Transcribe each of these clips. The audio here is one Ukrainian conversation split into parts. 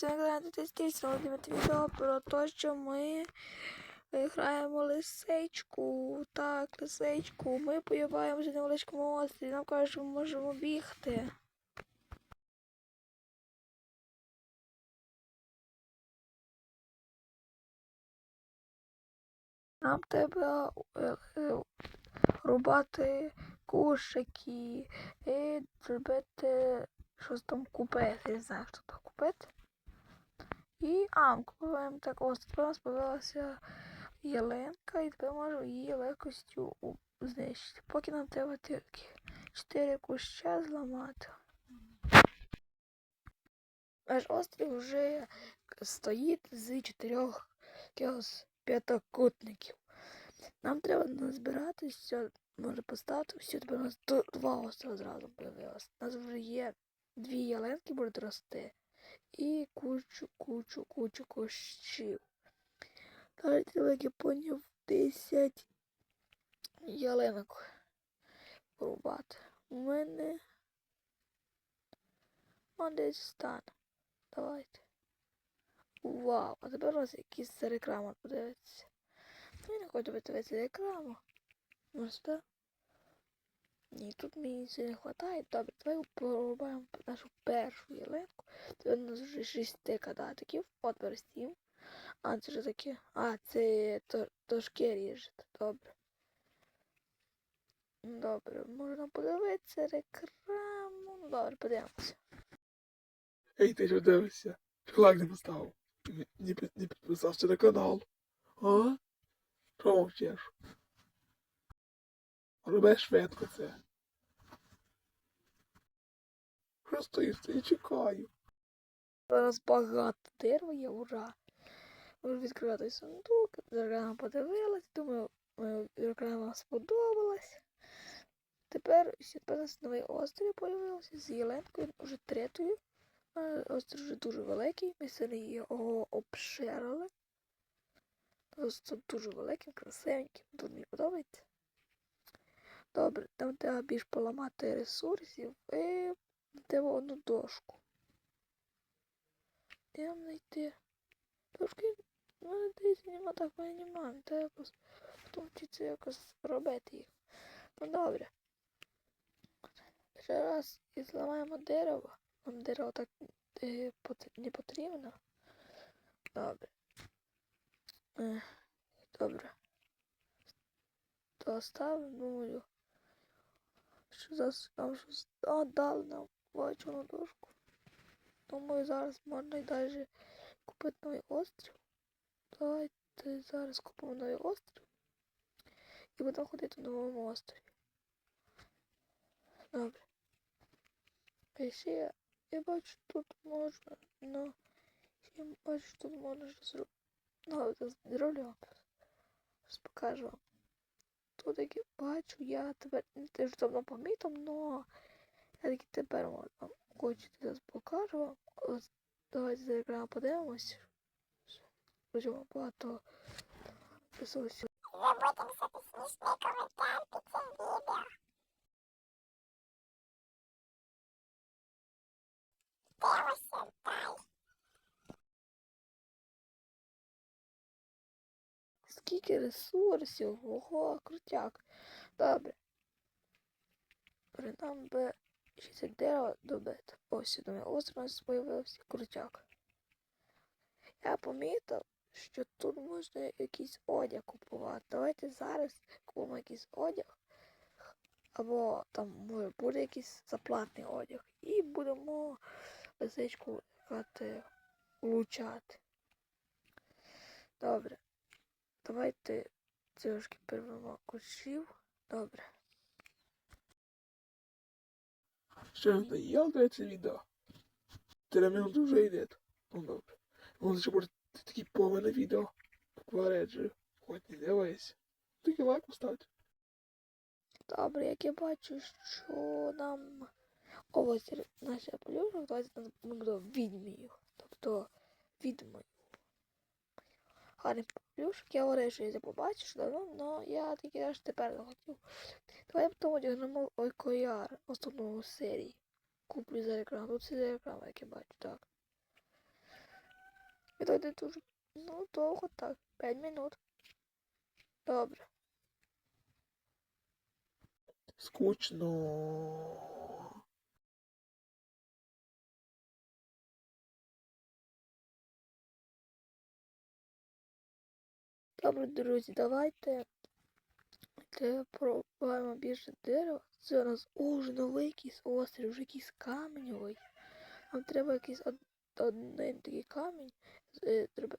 Каналі Тестів сьогодні відео про те, що ми граємо лисичку. Так, лисичку. Ми появляємося на невеличкому острові. Нам кажуть, що ми можемо бігти. Нам треба е, е, рубати кушики і зробити щось там купити. Не знаю, що там купити. І а, купуємо так ось у нас з'явилася ялинка, і тепер можу її легкостю знищити. Поки нам треба тільки 4 куща зламати. Наш острів вже стоїть з чотирьох якихось п'ятикутників. Нам треба назбиратися, може поставити все, тепер у нас два острова зразу появилось. У нас вже є дві ялинки будуть рости і кучу, кучу, кучу кущів. Як я поняв, 10 ялинок порубати. У мене он десь стане. Давайте. Вау, а тепер у нас якийсь реклама подивиться. Ну, я не хочу подивитися рекламу. Ну, сюди. Ні, тут мені це не вистачає. Добре, давай порубаємо нашу першу ялинку. Це у нас вже шість кадатиків. От перестів. А, це ж таке. А, це то, тошки ріжете. Добре. Добре, можна подивитися рекламу. Ну, Добре, подивимося. Ей, ти що дивишся? Лайк не поставив? Не підписався на канал. А? Що мовчиш? Роби швидко це. Що стоїш? Я чекаю. Нас багато дерева є, ура. Можу відкривати сундук. Реклама подивилась, думаю, вам сподобалась. Тепер ще нас новий острів появився з Єленкою, вже третьою. Е, Острів вже дуже великий, ми сьогодні його обширили. Просто дуже великий, красивенький, дуже мені подобається. Добре, там треба більш поламати ресурсів і треба одну дошку. Де знайти? Трошки, ну, десь нема так, мене нема. Треба якось потім вчитися якось робити їх. Ну добре. Ще раз і зламаємо дерево. Нам дерево так е, не потрібно. Добре. Е, добре. То ставимо, думаю. Що зараз нам щось а, дали нам бачу на дошку. Думаю, зараз можна і далі купити новий острів. Давайте зараз купимо новий острів. І будемо ходити на новому острові. Добре. А ще я, я бачу, тут можна, ну, ще я бачу, що тут можна щось зробити. Ну, це зроблю вам. Щось покажу вам. Тут як бачу, я тепер не те, що давно помітив, но я таки тепер вам хочу зараз покажу вам. Давайте за екран подивимось. Дуже багато ресурсів. Забудьте писати смішний коментар під цим відео. Дивимося Скільки ресурсів? Ого, крутяк. Добре. При нам би 60 дерева добити. Ось я думаю, ось у нас появився крутяк. Я помітив, що тут можна якийсь одяг купувати. Давайте зараз купимо якийсь одяг. Або там може буде якийсь заплатний одяг. І будемо лисичку влучати. Добре. Давайте трошки перевемо кущів. Добре. Що не я це відео? Три минути вже йде. Ну добре. Воно ще буде такі повне відео. Попереджую. Хоч не дивись. Тільки лайк поставте. Добре, як я бачу, що нам ось наша плюшка, давайте нас ми будемо відьмію. Тобто відьмою. Гарний плюшок, я говорив, що я що давно, але я тільки аж тепер захотів. Давай потім одягнемо Ойкояр основного серії. Куплю за екран. Тут це за екран, як я бачу, так. Это не дуже, ну, довго так, 5 минут. Добре. Скучно. Добре, друзі, давайте пробуємо більше дерева. Це у нас уже новий якийсь острів, вже якийсь каменьовий. Нам треба якийсь од- один такий камінь. е, Треба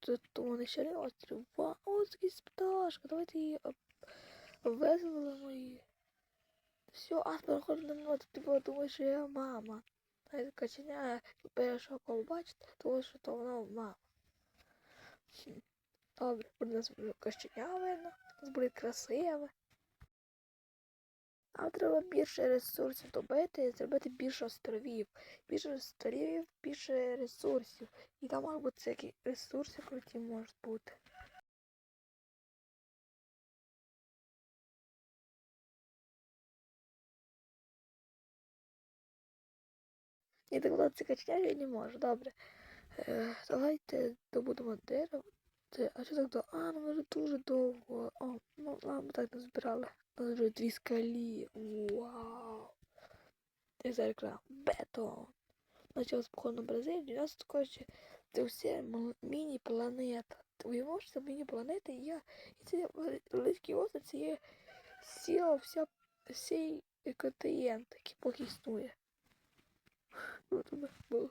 тут тому не ще один острів. Вау, ось якийсь пташка. Давайте її обвезвелимо її. Все, а переходить на мною, ти думаєш, що я мама. А каченя першого кого бачите, тому що то вона мама. Добре, буде нас видно, нас буде красиве. Нам треба більше ресурсів добити і зробити більше островів. Більше островів, більше ресурсів. І там можуть бути всякі ресурси круті можуть бути. І так було це качня я не можу. Добре. Е, давайте добудемо дерево. Це, а що так довго? А, ну ми вже дуже довго. О, ну ладно, ми так не збирали. У нас вже дві скалі. Вау. Я зараз. Бетон. Почалось походу на Бразилію. У нас також це все міні-планета. Ти уявиш, це міні-планета, і я. І це великий острів, це є ціла вся всій континент, який поки існує. Ну.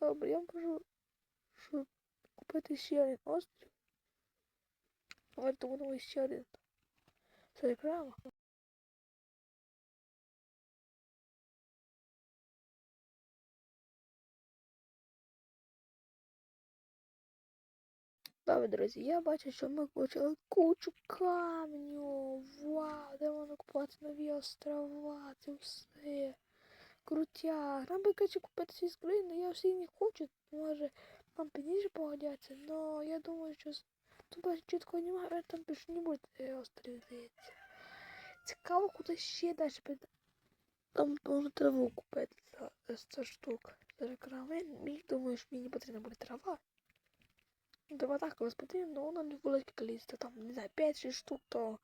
Добре, я можу щоб купити ще один острів. Давайте будемо ще один. Це реклама. Добре, друзі, я бачу, що ми почали кучу камню. Вау, де воно купувати нові острова, це все. Крутяк. Нам би каче купити ці скрини, я всі не хочу. Може, нам пізніше погодяться, но я думаю, що тут бачу чітко немає, там більше не буде е, острів. Цікаво, куди ще далі піде. Там можна траву купити за за 100 штук. За мені думаю, що мені не потрібна буде трава. Ну, Трава так колись потрібна, але вона не велике кількість, там, не знаю, 5-6 штук, то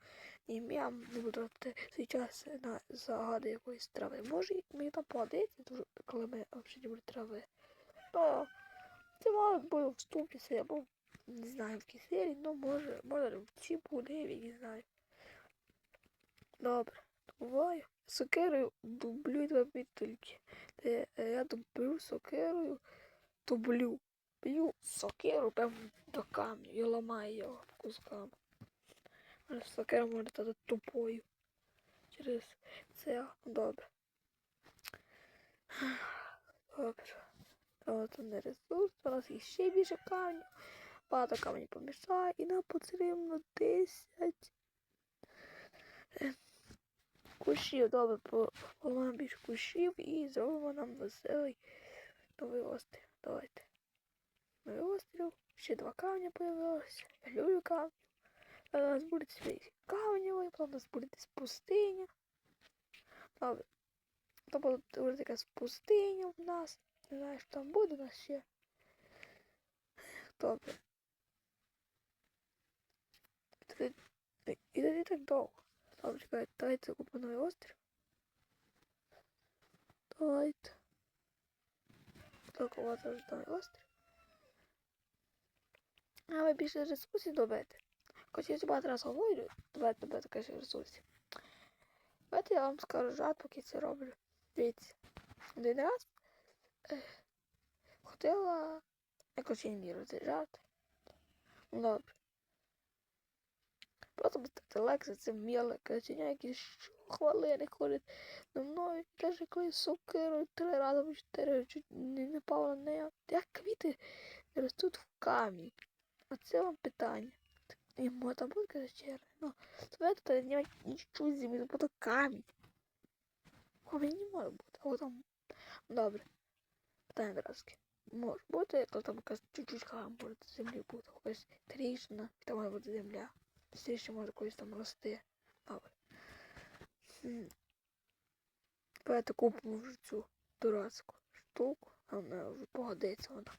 і я не буду тратити свій час на загади якоїсь трави. Може, мені там дуже, коли ми взагалі не буде трави. То це мало б в ступці або не знаю, в кисері, ну може, може в буде, я не знаю. Добре, буваю. Сокерою дублю два бітульки. Я дублю сокерою, дублю. Б'ю сокеру прямо до камню і ламаю його кусками. Але сокера може стати тупою. Через це добре. Добре. От не ресурс, у нас є ще більше камню. Багато каменів помішає і нам потрібно 10 е, кущів. Добре, по- поламаємо більше кущів і зробимо нам веселий новий острів. Давайте. Новий острів. Ще два камня. Я люблю камні. У нас буде свій каменевий, потім у нас буде десь пустиня. Добре. То буде буде якась пустиня в нас. Не знаю, що там буде у нас ще. Добре. І тоді так довго. Чекайте, давайте купимо новий острів. Давайте. Так, у вас новий острів. А ви більше ресурсів добити. Хоч я багато раз говорю, давайте добити більше ресурсів. Давайте я вам скажу жарт, поки це роблю. Дивіться. Один раз ходила, якось вірю, жарт. Ну, Добре. Просто поставте лайк за це міле каченя, які хвилини ходять на мною. Навіть коли сокирою три рази або чотири чуть не напав на неї. Як квіти ростуть в камінь? Оце вам питання. І може там буде качера. Ну, давайте то немає нічого з землі, буде камінь. Камінь не може бути, а там. Добре. Питання дразки. Може бути, коли там якась чуть-чуть може землі бути. Якась тріщина, і там має бути земля. Ще може колись там рости. Давайте купимо вже цю дурацьку штуку. А вже погодиться вона.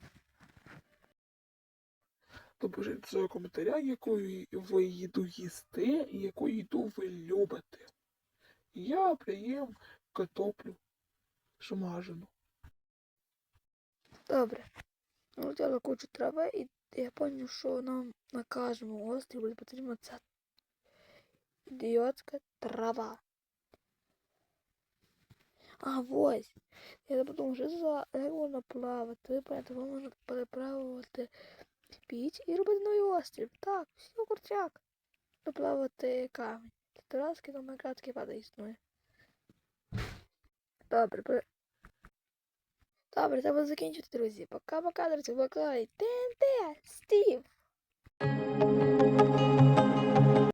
То пишіть в своїх коментарях, якою ви їду їсте і яку їду ви любите. Я приїм картоплю шмажену. Добре. Ну, взяла кучу трави і я поняв, що нам на кожному острові буде потрібна ця ідіотська трава. А ось. Я подумав, що за як можна плавати. Ви поняли, можна переправувати піч і робити новий острів. Так, все курчак. Доплавати камінь. Тараски на Майнкрафтській вода існує. Добре, пер- Добре, треба закінчити, друзі. Пока-пока, друзі. Пока. І ТНТ, Стів.